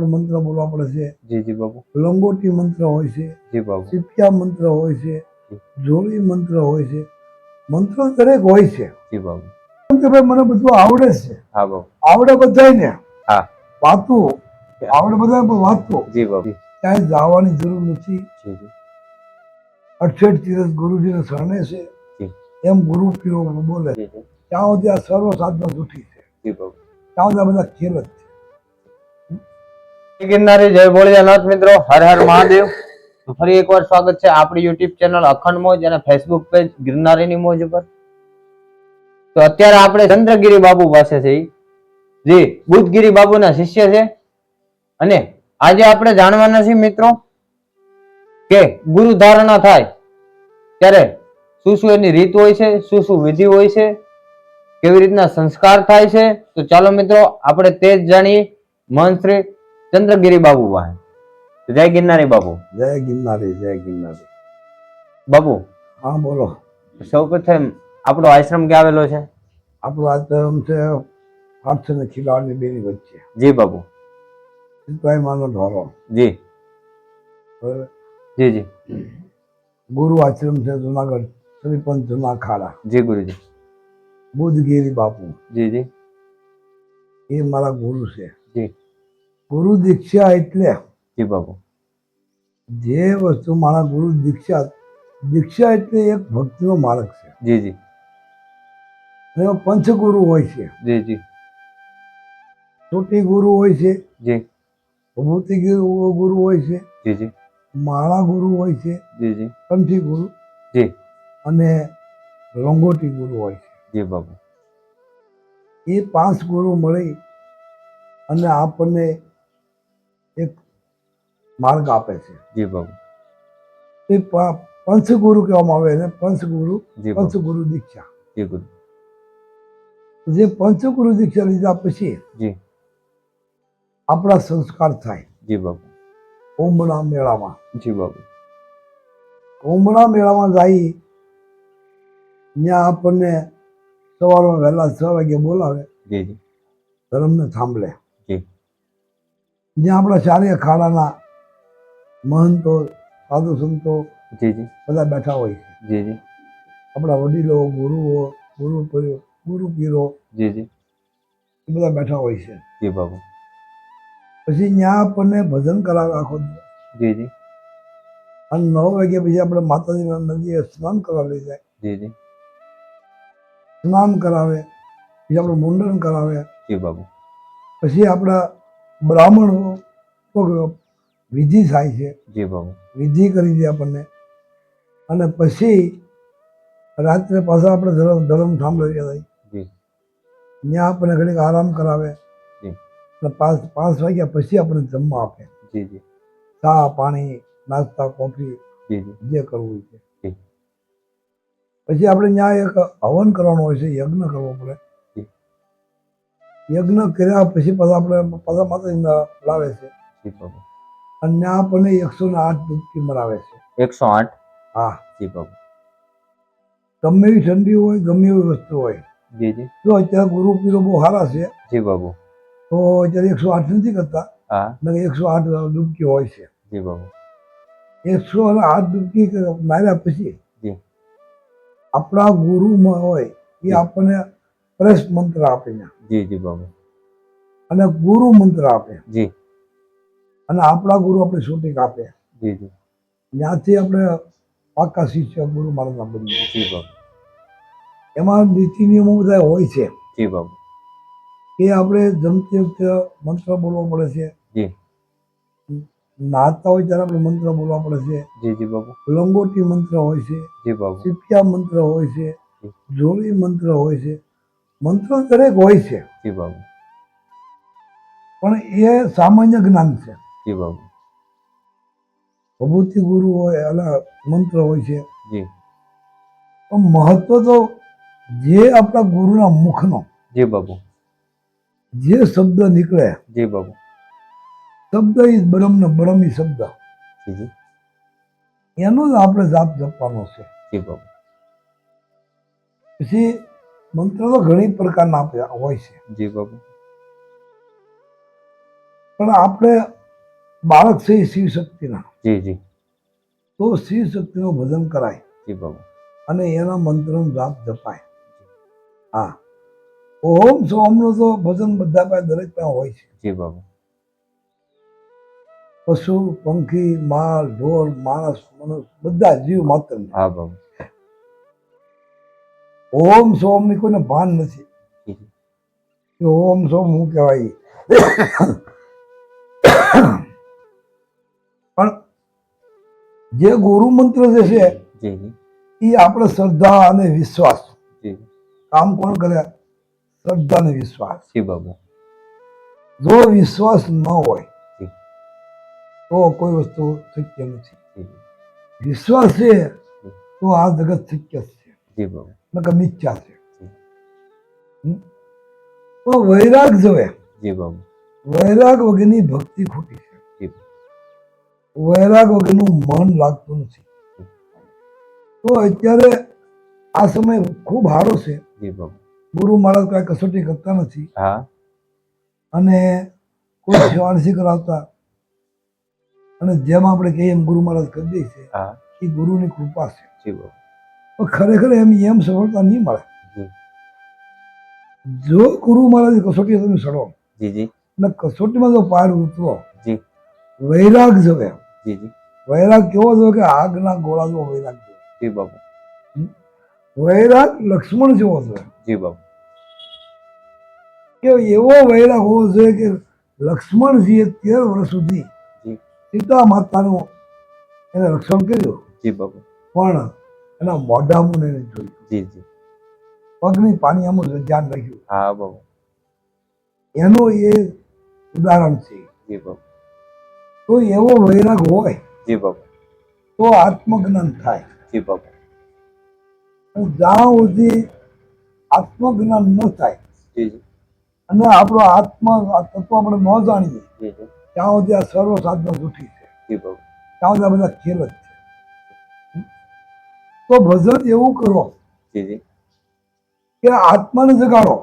મંત્ર બોલવા પડે છે. જી જી બાબુ. લંગોટી મંત્ર હોય છે જી બાબુ. સિપિયા મંત્ર હોય છે જોડી મંત્ર હોય છે. મંત્ર દરેક હોય છે. જી બાબુ. કે ભાઈ મને બધું આવડે છે. હા બાબુ. આવડે બધાયને હા. વાતું. આવડે બધા વાતું. જી બાબુ. ક્યાંય જવાની જરૂર નથી. જી જી. અઠેઠ તીરથ ગુરુજીને શરણે છે. એમ ગુરુ પીરો બોલે. ત્યાં સુધી આ સર્વ સાધના જૂઠી છે. ત્યાં સુધી આ બધા ખેલ જ છે. ગિરનારી, જય ભોળિયાનાથ મિત્રો. હર હર મહાદેવ. ફરી એકવાર સ્વાગત છે આપણી યુટ્યુબ ચેનલ અખંડ મોજ અને ફેસબુક પેજ ગિરનારીની મોજ ઉપર. તો અત્યારે આપણે ચંદ્રગીરી બાબુ પાસે છે જી, બુદ્ધગીરી બાબુના શિષ્ય છે. અને આજે આપણે જાણવાના છીએ મિત્રો કે ગુરુ ધારણા થાય ત્યારે શું શું એની રીત હોય છે, શું શું વિધિ હોય છે, કેવી રીતના સંસ્કાર થાય છે. તો ચાલો મિત્રો, આપણે તે જ જાણીએ. મહંત શ્રી ચંદ્રગીરી બાબુ પાસે. જય ગિરનારી બાબુ. જય ગિરનારી જય ગિરનારી. બાબુ હા બોલો. સૌ પ્રથમ આપણો આશ્રમ ક્યાં આવેલો છે? આપણું આશ્રમ છે હાથ અને ખીલાવાની બેની વચ્ચે. જી બાબુ. માનો ઢોરો. જી. જી જી. ગુરુ આશ્રમ છે જુનાગઢ શ્રીપંચ જુના ખાડા જી ગુરુજી. બુદ્ધગીરી બાપુ. જી જી. એ મારા ગુરુ છે. ગુરુ દીક્ષા એટલે જી બાબુ જે વસ્તુ મારા ગુરુ દીક્ષા દીક્ષા એટલે એક ભક્તિનો માર્ગ છે. જી જી. એમાં પંચગુરુ હોય છે. જી જી. ચોટી ગુરુ હોય છે. જી. ભૂતિ ગુરુ ગુરુ હોય છે. જી જી. માળા ગુરુ હોય છે. જી જી. કંઠી ગુરુ જી. અને લંગોટી ગુરુ હોય છે. જી બાબુ એ પાંચ ગુરુ મળી અને આપણને એક માર્ગ આપે છે. જી બાબુ એ પંચગુરુ કહેવામાં આવે એને પંચગુરુ પંચગુરુ દીક્ષા. જી ગુરુ. જે પંચગુરુ દીક્ષા લીધા પછી જી. આપણા સંસ્કાર થાય. જી બાબુ કુંભના મેળામાં. જી બાબુ કુંભના મેળામાં જઈ ત્યાં આપણને સવારમાં વહેલા છ વાગે બોલાવે જી જી. ધર્મને થાંભલે. જ્યાં આપણા ચારે અખાડાના મહંતો સાધુ સંતો જી જી. બધા બેઠા હોય છે. આપણા વડીલો ગુરુઓ ગુરુ ગુરુ પીરો એ બધા બેઠા હોય છે. જી બાબુ. પછી ત્યાં આપણને ભજન કરાવે આખો જી જી. અને નવ વાગ્યા પછી આપણે માતાજીના નદીએ સ્નાન કરાવી જાય. જી જી. સ્નાન કરાવે પછી આપણે મુંડન કરાવે. જી બાબુ. પછી આપણા બ્રાહ્મણો વિધિ થાય છે. વિધિ કરી દે આપણને. અને પછી રાત્રે પાછા આપણે ધર્મ ધર્મ સાંભળી જાય ત્યાં આપણને ઘડીક આરામ કરાવે. પાંચ પાંચ વાગ્યા પછી આપણે જમવા આપે. જી જી. ચા પાણી નાસ્તા કોફી જી કરવું છે પછી આપણે ત્યાં એક હવન કરવાનો હોય છે યજ્ઞ કરવો પડે. યજ્ઞ કર્યા પછી પાછા આપણે પાછા માતા લાવે છે. અને આપણને એકસો ને આઠ ડૂબકી મરાવે છે. એકસો આઠ? હા. જી બાબુ ગમે એવી ઠંડી હોય ગમે એવી વસ્તુ હોય. જી જી. જો અત્યારે ગુરુ પીરો બહુ સારા છે જી બાબુ તો અત્યારે એકસો આઠ નથી કરતા. હા. એકસો આઠ ડૂબકી હોય છે. જી બાબુ એકસો અને આઠ ડૂબકી માર્યા પછી જી. આપણા ગુરુમાં હોય એ આપણને પ્રેસ મંત્ર આપ્યા જી જી બાબા. અને ગુરુ મંત્ર આપ્યા જી. અને આપણા ગુરુ આપણે શૂટિંગ આપ્યા જી જી. ત્યાંથી આપણે પાકા શિષ્ય ગુરુ મહારાજના બની જી બાબા. એમાં નીતિ નિયમો બધા હોય છે. જી બાબા. એ આપણે જમતી વખતે મંત્ર બોલવો પડે છે. જી. નાતા હોય ત્યારે આપણે મંત્ર બોલવા પડે છે. જી જી બાબુ. લંગોટી મંત્ર હોય છે. જી બાબુ. સિપિયા મંત્ર હોય છે. જોડી મંત્ર હોય છે. મંત્રો દરેક હોય છે. જી બાબુ. પણ એ સામાન્ય જ્ઞાન છે. જી બાબુ. વિભૂતિ ગુરુ હોય અલા મંત્ર હોય છે. જી. પણ મહત્વ તો જે આપણા ગુરુના મુખનો જી બાબુ. જે શબ્દ નીકળે જી બાબુ. શબ્દ ઈ બ્રહ્મ ને બ્રહ્મ શબ્દ. જી. એનો જ આપણે જાપ જપવાનો છે. જી બાબુ. પછી મંત્ર તો ઘણી પ્રકારના આપ્યા હોય છે. જી બાબુ. પણ આપણે બાળક છે શિવ શક્તિના. જી જી. તો શિવ શક્તિનું ભજન કરાય. જી બાબુ. અને એના મંત્રનો જાપ જપાય. હા. ઓમ સોમનું તો ભજન બધા પાસે દરેક પાસે હોય છે. જી બાબુ. પશુ પંખી માળ ઢોર માણસ મનુષ્ય બધા જીવ માત્ર હા બાબુ. ઓમ સોમની કોઈને ભાન નથી. કે ઓમ સોમ શું કહેવાય? પણ જે ગુરુ મંત્ર જે છે એ આપણે શ્રદ્ધા અને વિશ્વાસ. કામ કોણ કરે? શ્રદ્ધા અને વિશ્વાસ. જી વિશ્વાસ ન હોય તો કોઈ વસ્તુ શક્ય નથી. વિશ્વાસ છે તો આ જગત શક્ય છે. જી બાબુ. નકર મિથ્યા છે? તો વૈરાગ જોવે જી બાબુ. વૈરાગ વગરની ભક્તિ ખોટી છે. વૈરાગ વગરનું મન લાગતું નથી. તો અત્યારે આ સમય ખૂબ સારો છે. ગુરુ મહારાજ કઈ કસોટી કરતા નથી. અને કોઈ સેવા નથી કરાવતા અને જેમ આપણે કહીએ એમ ગુરુ મહારાજ કરી દે છે એ ગુરુની કૃપા છે. જી બાબુ. પણ ખરેખર એમ એમ સફળતા નહીં મળે. જો ગુરુ મહારાજ કસોટી તમે સડો. જી જી. અને કસોટીમાં જો પાર ઉતરો જી. વૈરાગ જવે જી જી. વૈરાગ કેવો જો કે આગના ગોળા જેવો વૈરાગ જેવો વૈરાગ લક્ષ્મણ જેવો છે જી બાબુ કે એવો વૈરાગ હોવો જોઈએ કે લક્ષ્મણજીએ તેર વર્ષ સુધી સીતા માતાનું એને રક્ષણ કર્યું. જી બાબુ પણ એના મોઢામાં એને જોયું. જી જી. પગની પાણીયામાં ધ્યાન રાખ્યું. હા બાબુ એનું એ ઉદાહરણ છે. જી બાબુ તો એવો વૈરાગ હોય જી બાબુ તો આત્મજ્ઞાન થાય. જી બાબુ હું જ્યાં સુધી આત્મજ્ઞાન ન થાય જી જી. અને આપણો આત્મા તત્વ આપણે ન જાણીએ ત્યાં સુધી આ સર્વ સાધના જૂઠી છે ત્યાં સુધી આ બધા ખેલ જ છે. તો ભજન એવું કરો કે આત્માને જગાડો.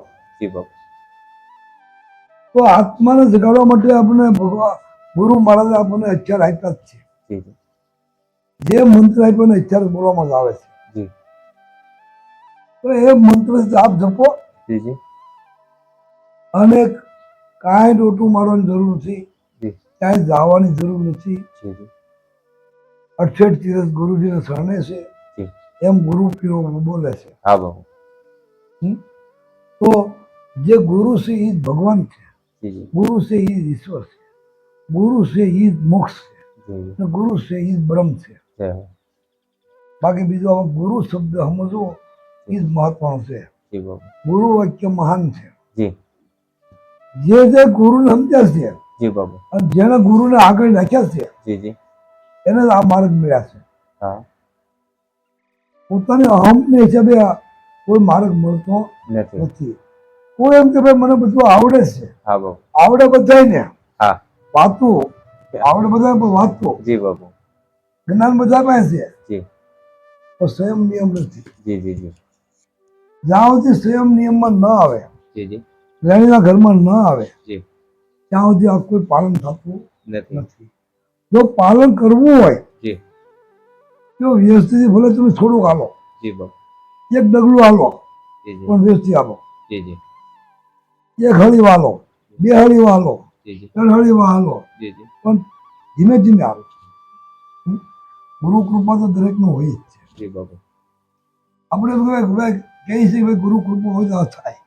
તો આત્માને જગાડવા માટે આપણે ભગવાન ગુરુ મહારાજ આપણને અક્ષર આપ્યા જ છે. જી મંત્ર આપ્યો ને બોલવામાં જ આવે છે. તો એ મંત્ર જાપ. જપો અને કાંઈ ડોટું મારવાની જરૂર નથી. ક્યાંય જવાની જરૂર નથી. અઠેઠ તીરથ ગુરુજીને શરણે છે. એમ ગુરુ પીરો બોલે છે. હા તો જે ગુરુ છે એ ભગવાન છે. ગુરુ છે એ ઈશ્વર છે. ગુરુ છે એ મોક્ષ છે. ગુરુ છે એ બ્રહ્મ છે. બાકી બીજો આમાં ગુરુ શબ્દ સમજવો એ જ મહત્વનો છે. જી બાબુ ગુરુ વાક્ય મહાન છે. જે. જે ગુરુને સમજ્યા છે જી બાબુ જેને ગુરુને આગળ રાખ્યા છે જી જી. એને આ માર્ગ મળ્યા છે. હા. પોતાની અહમને હિસાબે કોઈ માર્ગ મળતો નથી. કોઈ એમ કે ભાઈ મને બધું આવડે છે. હા બાબુ આવડે બધાને હા. વાતું. આવડે બધા પણ વાતો. જી બાબુ જ્ઞાન બધા પાસે છે. જી. તો સ્વયં નિયમ નથી. જી જી જી. જ્યાં સુધી સ્વયં નિયમમાં ન આવે જી જી. રેણીના ઘરમાં ન આવે જી. ત્યાં સુધી આ કોઈ પાલન થતું નથી. જો પાલન કરવું હોય જી વ્યવસ્થિત ભલે તમે થોડુંક હાલો. એક ડગલું હાલો. પણ વ્યવસ્થિત હાલો. જી જી. એક હળી વાલો બે હળી જી ત્રણ હળી જી પણ ધીમે ધીમે હાલો? ગુરુ કૃપા તો દરેકનું હોય જ છે. આપણે કહીએ છીએ કે ભાઈ ગુરુ કૃપા હોય તો થાય.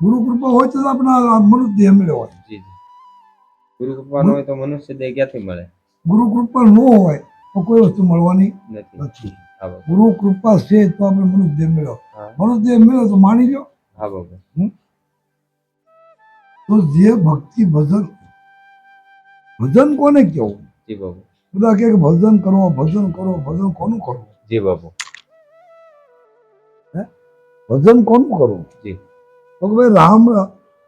ગુરુ કૃપા હોય તો આપણે મનુષ્ય દેહ મળ્યો હોય ગુરુ કૃપા ન હોય તો મનુષ્ય દેહ ક્યાંથી મળે? ગુરુ કૃપા ન હોય તો કોઈ વસ્તુ મળવાની નથી. ગુરુ કૃપા છે તો આપણે મનુષ્ય દેહ મળ્યો હા. મનુષ્ય દેહ મળ્યો તો માની લો હા બાબુ તો જે ભક્તિ ભજન ભજન કોને કેવું જી બાબુ બધા કે ભજન કરો ભજન કરો ભજન કોનું કરવું જી બાબુ ભજન કોનું કરવું જી. તો કે ભાઈ રામ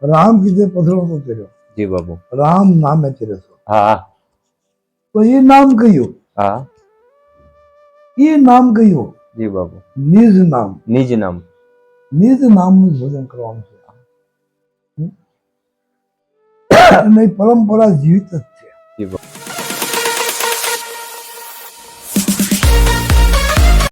રામ કીધે પથરો તો તેર્યો જી બાબુ રામ નામે તેરે હા હા. તો એ નામ કયું? હા. એ નામ ગયો. જી બાબુ. નિજ નામ. નિજ નામ. નિજ નામનું ભોજન કરવાનું છે? પરંપરા જીવિત જ છે. જી બાપુ.